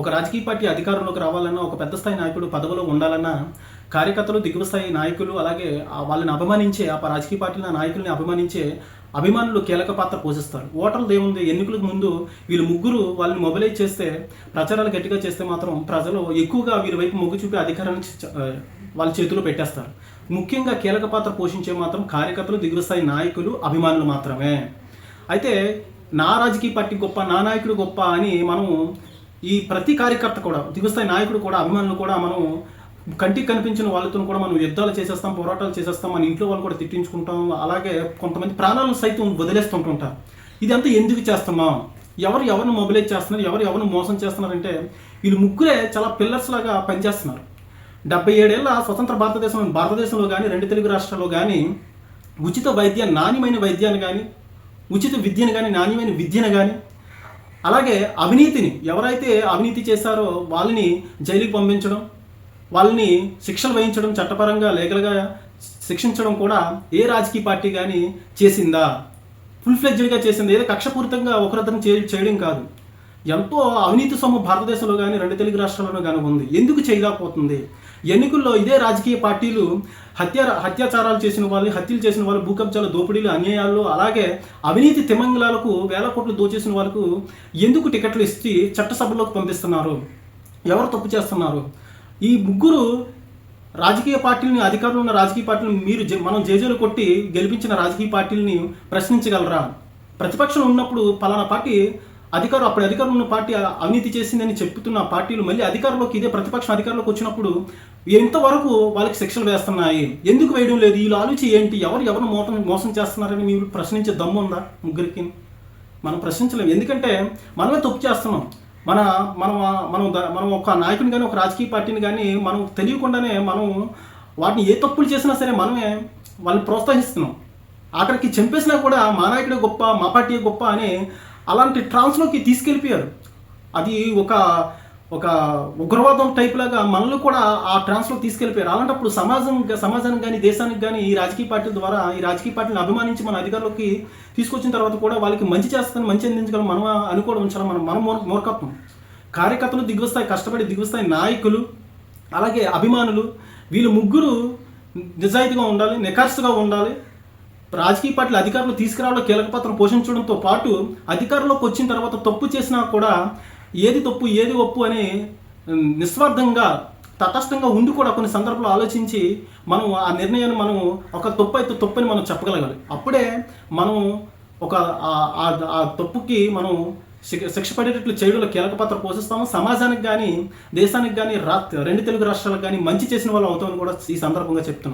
ఒక రాజకీయ పార్టీ అధికారంలోకి రావాలన్నా ఒక పెద్ద స్థాయి నాయకుడు పదవిలో ఉండాలన్నా కార్యకర్తలు దిగువ స్థాయి నాయకులు అలాగే వాళ్ళని అభిమానించే ఆ రాజకీయ పార్టీల నాయకుల్ని అభిమానించే అభిమానులు కీలక పాత్ర పోషిస్తారు. ఓటర్లు ఏముంది? ఎన్నికలకు ముందు వీళ్ళు ముగ్గురు వాళ్ళని మొబిలైజ్ చేస్తే ప్రచారాలు గట్టిగా చేస్తే మాత్రం ప్రజలు ఎక్కువగా వీరి వైపు మొగ్గు చూపి అధికారాన్ని వాళ్ళ చేతిలో పెట్టేస్తారు. ముఖ్యంగా కీలక పాత్ర పోషించే మాత్రం కార్యకర్తలు దిగువ స్థాయి నాయకులు అభిమానులు మాత్రమే. అయితే నా రాజకీయ పార్టీ గొప్ప నా నాయకుడు గొప్ప అని మనం ఈ ప్రతి కార్యకర్త కూడా దిగుస్థాయి నాయకుడు కూడా అభిమానులు కూడా మనం కంటికి కనిపించిన వాళ్ళతో కూడా మనం యుద్ధాలు చేసేస్తాం పోరాటాలు చేసేస్తాం మన ఇంట్లో వాళ్ళు కూడా తిట్టించుకుంటాం అలాగే కొంతమంది ప్రాణాలను సైతం వదిలేస్తుంటుంటారు. ఇదంతా ఎందుకు చేస్తున్నాం? ఎవరు ఎవరిని మొబిలైజ్ చేస్తున్నారు? ఎవరు ఎవరిని మోసం చేస్తున్నారంటే వీళ్ళు ముగ్గురే చాలా పిల్లర్స్ లాగా పనిచేస్తున్నారు. డెబ్బై ఏడేళ్ళ స్వతంత్ర భారతదేశంలో భారతదేశంలో కానీ రెండు తెలుగు రాష్ట్రాల్లో కానీ ఉచిత వైద్య నాణ్యమైన వైద్యాన్ని కానీ ఉచిత విద్యను కానీ నాణ్యమైన విద్యను కానీ అలాగే అవినీతిని ఎవరైతే అవినీతి చేశారో వాళ్ళని జైలుకి పంపించడం వాళ్ళని శిక్షలు వహించడం చట్టపరంగా లీగల్గా శిక్షించడం కూడా ఏ రాజకీయ పార్టీ కానీ చేసిందా? ఫుల్ ఫ్లెడ్జ్డ్గా చేసింది? ఏదో కక్షపూరితంగా ఒకరిద్దరిని చే చేయడం కాదు. ఎంతో అవినీతి సొమ్ము భారతదేశంలో కానీ రెండు తెలుగు రాష్ట్రాల్లో కానీ ఉంది. ఎందుకు చేయలేకపోతుంది? ఎన్నికల్లో ఇదే రాజకీయ పార్టీలు హత్య హత్యాచారాలు చేసిన వాళ్ళు హత్యలు చేసిన వాళ్ళు భూకబ్జాలు దోపిడీలు అన్యాయాలు అలాగే అవినీతి తిమంగళాలకు వేల కోట్లు దోచేసిన వాళ్ళకు ఎందుకు టికెట్లు ఇచ్చి చట్టసభలోకి పంపిస్తున్నారు? ఎవరు తప్పు చేస్తున్నారు? ఈ ముగ్గురు రాజకీయ పార్టీలని అధికారంలో ఉన్న రాజకీయ పార్టీని మీరు మనం జేజేలు కొట్టి గెలిపించిన రాజకీయ పార్టీలని ప్రశ్నించగలరా? ప్రతిపక్షం ఉన్నప్పుడు పలానా పార్టీ అధికారం అప్పుడు అధికారులు ఉన్న పార్టీ అవినీతి చేసిందని చెప్తున్న పార్టీలు మళ్ళీ అధికారంలోకి ఇదే ప్రతిపక్షం అధికారంలోకి వచ్చినప్పుడు ఎంతవరకు వాళ్ళకి శిక్షలు వేస్తున్నాయి? ఎందుకు వేయడం లేదు? వీళ్ళు ఆలోచి ఏంటి? ఎవరు ఎవరు మోసం మోసం చేస్తున్నారని మీరు ప్రశ్నించే దమ్ము ఉందా ముగ్గురికి? మనం ప్రశ్నించలేము ఎందుకంటే మనమే తప్పు చేస్తున్నాం. మన మనం మనం మనం ఒక నాయకుని కానీ ఒక రాజకీయ పార్టీని కానీ మనం తెలియకుండానే మనం వాటిని ఏ తప్పులు చేసినా సరే మనమే వాళ్ళని ప్రోత్సహిస్తున్నాం. అక్కడికి చంపేసినా కూడా మా నాయకుడే గొప్ప మా పార్టీ గొప్ప అని అలాంటి ట్రాన్స్లోకి తీసుకెళ్ళిపోయారు అది ఒక ఒక ఉగ్రవాదం టైప్ లాగా మనల్ని కూడా ఆ ట్రాన్స్లో తీసుకెళ్ళిపోయారు. అలాంటప్పుడు సమాజం సమాజానికి కానీ దేశానికి కానీ ఈ రాజకీయ పార్టీల ద్వారా ఈ రాజకీయ పార్టీని అభిమానించి మన అధికారులకి తీసుకొచ్చిన తర్వాత కూడా వాళ్ళకి మంచి చేస్తాను మంచి అందించగలం మనం అనుకోవడం చాలా మనం మన మూర్ఖత్వం. కార్యకర్తలు దిగువస్థాయి కష్టపడి దిగువస్థాయి నాయకులు అలాగే అభిమానులు వీళ్ళు ముగ్గురు నిజాయితీగా ఉండాలి నిఖర్సుగా ఉండాలి రాజకీయ పార్టీలు అధికారులు తీసుకురావడంలో కీలక పాత్ర పోషించడంతో పాటు అధికారంలోకి వచ్చిన తర్వాత తప్పు చేసినా కూడా ఏది తప్పు ఏది ఒప్పు అని నిస్వార్థంగా తటస్థంగా ఉండి కూడా కొన్ని సందర్భాలు ఆలోచించి మనం ఆ నిర్ణయాన్ని మనం ఒక తప్పు అయితే తప్పు అని మనం చెప్పగలగాలి. అప్పుడే మనం ఒక ఆ- తప్పుకి మనం శిక్ష శిక్ష పడేటట్లు చేయడంలో కీలక పాత్ర పోషిస్తాము. సమాజానికి కానీ దేశానికి కానీ రా రెండు తెలుగు రాష్ట్రాలకు కానీ మంచి చేసిన వాళ్ళు అవుతామని కూడా ఈ సందర్భంగా చెప్తున్నాను.